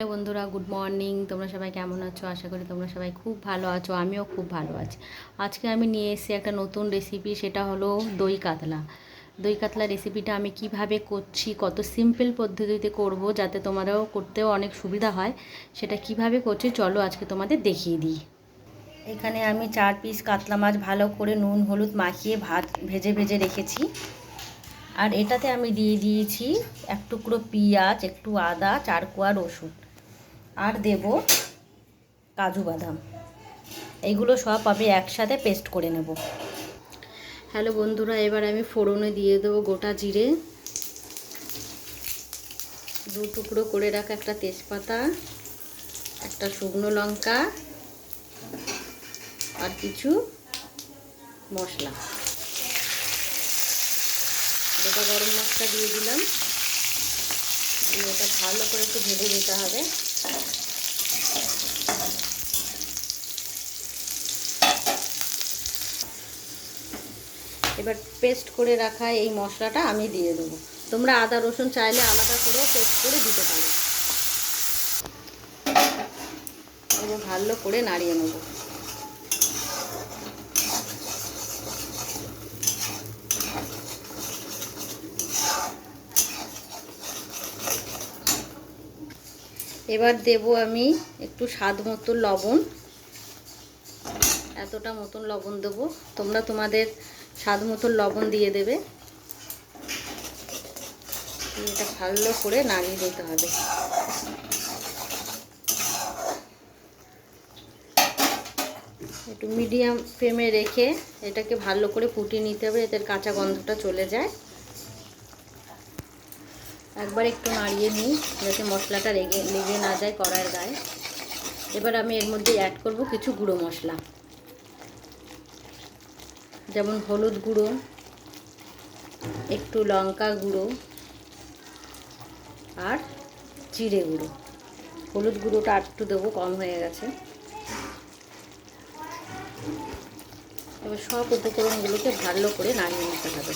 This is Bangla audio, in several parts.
হ্যালো বন্ধুরা, গুড মর্নিং। তোমরা সবাই কেমন আছো? আশা করি তোমরা সবাই খুব ভালো আছো, আমিও খুব ভালো আছি। আজকে আমি নিয়ে এসেছি একটা নতুন রেসিপি সেটা হলো দই কাতলা। দই কাতলা রেসিপিটা আমি কীভাবে করছি, কত সিম্পল পদ্ধতিতে করব, যাতে তোমাদেরও করতেও অনেক সুবিধা হয়, সেটা কীভাবে করছি, চলো আজকে তোমাদের দেখিয়ে দিই। এখানে আমি চার পিস কাতলা মাছ ভালো করে নুন, হলুদ মাখিয়ে ভাত ভেজে ভেজে রেখেছি। আর এটাতে আমি দিয়ে দিয়েছি এক টুকরো পেঁয়াজ, একটু আদা, চার কোয়া রসুন। আর দেব কাজু বাদাম। এইগুলো সব আমি একসাথে পেস্ট করে নেব। হ্যালো বন্ধুরা, এবার আমি ফোড়নে দিয়ে দেবো গোটা জিরে। দু টুকরো করে রাখা একটা তেজপাতা, একটা শুকনো লঙ্কা আর কিছু মশলা। গোটা গরম মশলা দিয়ে দিলাম। এটা ভালো করে একটু ভেজে নিতে হবে। এবার পেস্ট করে রাখা এই মশলাটা আমি দিয়ে দেবো। তোমরা আদা, রসুন চাইলে আলাদা করে পেস্ট করে দিতে পারো। ভালো করে নাড়িয়ে নেব। এবার দেব আমি একটু স্বাদ মতো লবণ। এতটা মতন লবণ দেবো। তোমরা তোমাদের স্বাদ মতো লবণ দিয়ে দেবে। এটা ভালো করে নাড়িয়ে দিতে হবে। একটু মিডিয়াম ফ্লেমে রেখে এটাকে ভালো করে ফুটিয়ে নিতে হবে। এদের কাঁচা গন্ধটা চলে যায়। একবার একটু নাড়িয়ে নিই, যাতে মশলাটা লেগে লেগে না যায় কড়ার গায়ে। এবার আমি এর মধ্যে অ্যাড করব কিছু গুঁড়ো মশলা। যেমন হলুদ গুঁড়ো, একটু লঙ্কা গুঁড়ো, আর জিরে গুঁড়ো। হলুদ গুঁড়োটা আর একটু দেবো, কম হয়ে গেছে। এবার সব উপকরণগুলোকে ভালো করে নাড়িয়ে নিতে হবে।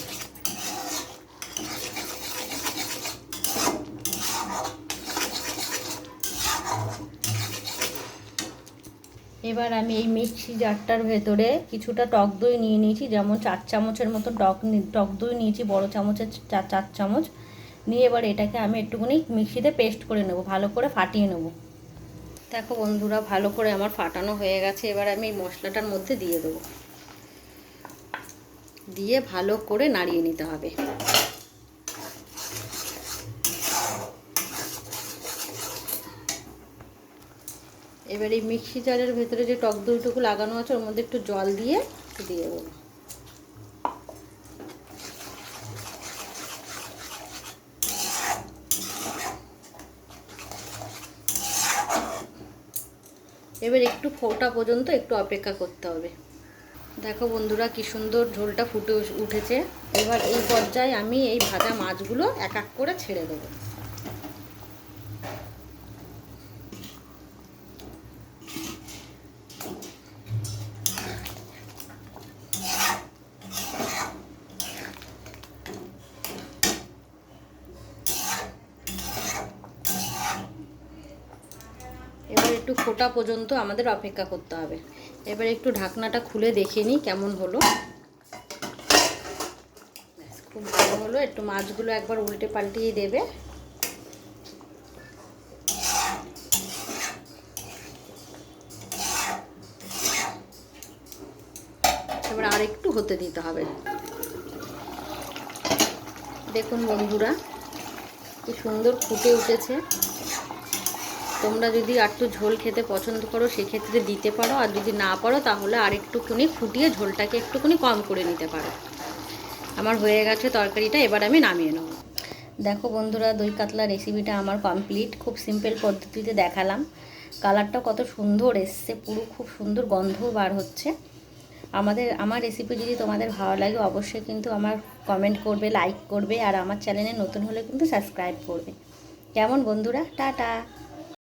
এবার আমি এই মিক্সি জারটার ভেতরে কিছুটা টক দই নিয়ে নিয়েছি, যেমন চার চামচের মতো টক টক দই নিয়েছি, বড় চামচের চার চার চামচ। নিয়ে এবার এটাকে আমি একটুখানি মিক্সিতে পেস্ট করে নেব, ভালো করে ফাটিয়ে নেব। দেখো বন্ধুরা, ভালো করে আমার ফাটানো হয়ে গেছে, এবার আমি এই মশলাটার মধ্যে দিয়ে দেবো। দিয়ে ভালো করে নাড়িয়ে নিতে হবে। এবার এই মিক্সি জারের ভেতরে যে টক দইটুকু লাগানো আছে, ওর মধ্যে একটু জল দিয়ে দিয়ে দেবো। এবার একটু ফোটা পর্যন্ত একটু অপেক্ষা করতে হবে। দেখো বন্ধুরা কি সুন্দর ঝোলটা ফুটে উঠেছে। এবার এই পর্যায়ে আমি এই ভাজা মাছগুলো এক এক করে ছেড়ে দেবো এবার একটু ফোটা পর্যন্ত আমাদের অপেক্ষা করতে হবে। এবার একটু ঢাকনাটা খুলে দেখে নিই কেমন হলো। খুব ভালো হলো। একটু মাছগুলো একবার উল্টে পাল্টিয়ে দেবে। এবার আর একটু হতে দিতে হবে। দেখুন বন্ধুরা, কি সুন্দর ফুটে উঠেছে। তোমরা যদি আর একটু ঝোল খেতে পছন্দ করো, সেক্ষেত্রে দিতে পারো। আর যদি না পারো, তাহলে আর একটুখানি ফুটিয়ে ঝোলটাকে একটুখানি কম করে নিতে পারো। আমার হয়ে গেছে তরকারিটা, এবার আমি নামিয়ে নেব। দেখো বন্ধুরা, দই কাতলা রেসিপিটা আমার কমপ্লিট খুব সিম্পল পদ্ধতিতে দেখালাম। কালারটা কত সুন্দর এসছে, পুরো খুব সুন্দর গন্ধও বার হচ্ছে। আমাদের, আমার রেসিপি যদি তোমাদের ভালো লাগে, অবশ্যই কিন্তু আমার কমেন্ট করবে লাইক করবে, আর আমার চ্যানেলে নতুন হলে কিন্তু সাবস্ক্রাইব করবে। কেমন বন্ধুরা? টাটা!